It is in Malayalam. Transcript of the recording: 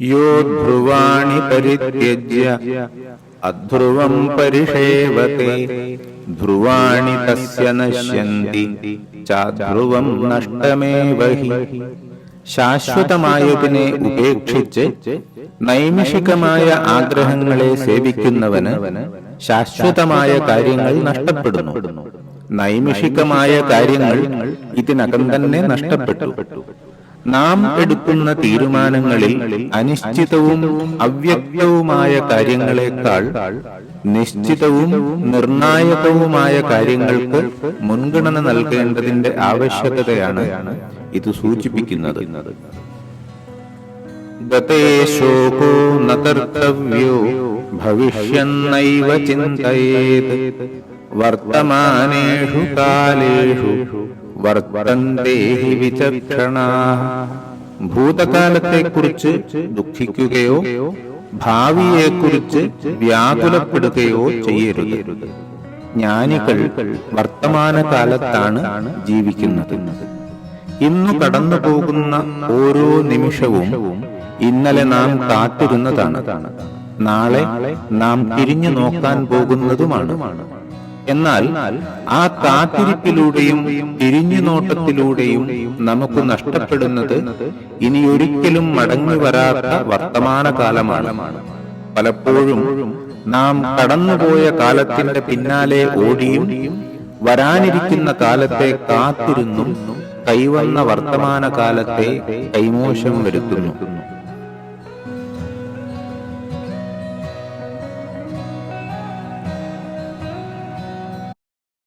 യോ ധ്രുവാണി പരിത്യജ്യ. അധ്രുവം പരിഷേവത്തെ. ധ്രുവാണി തസ്യ നശ്യന്തി. ചാധ്രുവം നഷ്ടമേവ ഹി ശാശ്വതമായതിനെ ഉപേക്ഷിച്ച് നൈമിഷികമായ ആഗ്രഹങ്ങളെ സേവിക്കുന്നവന് ശാശ്വതമായ കാര്യങ്ങൾ നഷ്ടപ്പെടുന്നു. നൈമിഷികമായ കാര്യങ്ങൾ ഇതിനകം തന്നെ നഷ്ടപ്പെട്ടു. നാം എടുക്കുന്ന തീരുമാനങ്ങളിൽ അനിശ്ചിതവും അവ്യക്തവുമായ കാര്യങ്ങളെക്കാൾ നിശ്ചിതവും നിർണായകവുമായ കാര്യങ്ങൾക്ക് മുൻഗണന നൽകേണ്ടതിന്റെ ആവശ്യകതയാണ് ഇത് സൂചിപ്പിക്കുന്നത്. ഗതേ ശോകോ ഭവിഷ്യന്നൈവ ചിന്തയേത്. വർത്തമാനേഷു കാലേഷു വർത്തന്തേ ഹി വിചക്ഷണാ. ഭൂതകാലത്തെക്കുറിച്ച് ദുഃഖിക്കുകയോ ഭാവിയെക്കുറിച്ച് വ്യാകുലപ്പെടുകയോ ചെയ്യരുത്. ജ്ഞാനികൾ വർത്തമാനകാലത്താണ് ജീവിക്കുന്നത്. ഇന്നു കടന്നു പോകുന്ന ഓരോ നിമിഷവും ഇന്നലെ നാം കാത്തിരുന്നതാണ്. നാളെ നാം തിരിഞ്ഞു നോക്കാൻ പോകുന്നതുമാണ്. എന്നാൽ ആ കാത്തിരിപ്പിലൂടെയും തിരിഞ്ഞുനോട്ടത്തിലൂടെയും നമുക്ക് നഷ്ടപ്പെടുന്നത് ഇനിയൊരിക്കലും മടങ്ങി വരാത്ത വർത്തമാനകാലമാണ്. പലപ്പോഴും നാം കടന്നുപോയ കാലത്തിന്റെ പിന്നാലെ ഓടിയും വരാനിരിക്കുന്ന കാലത്തെ കാത്തിരുന്നും കൈവന്ന വർത്തമാനകാലത്തെ കൈമോശം വരുത്തുന്നു.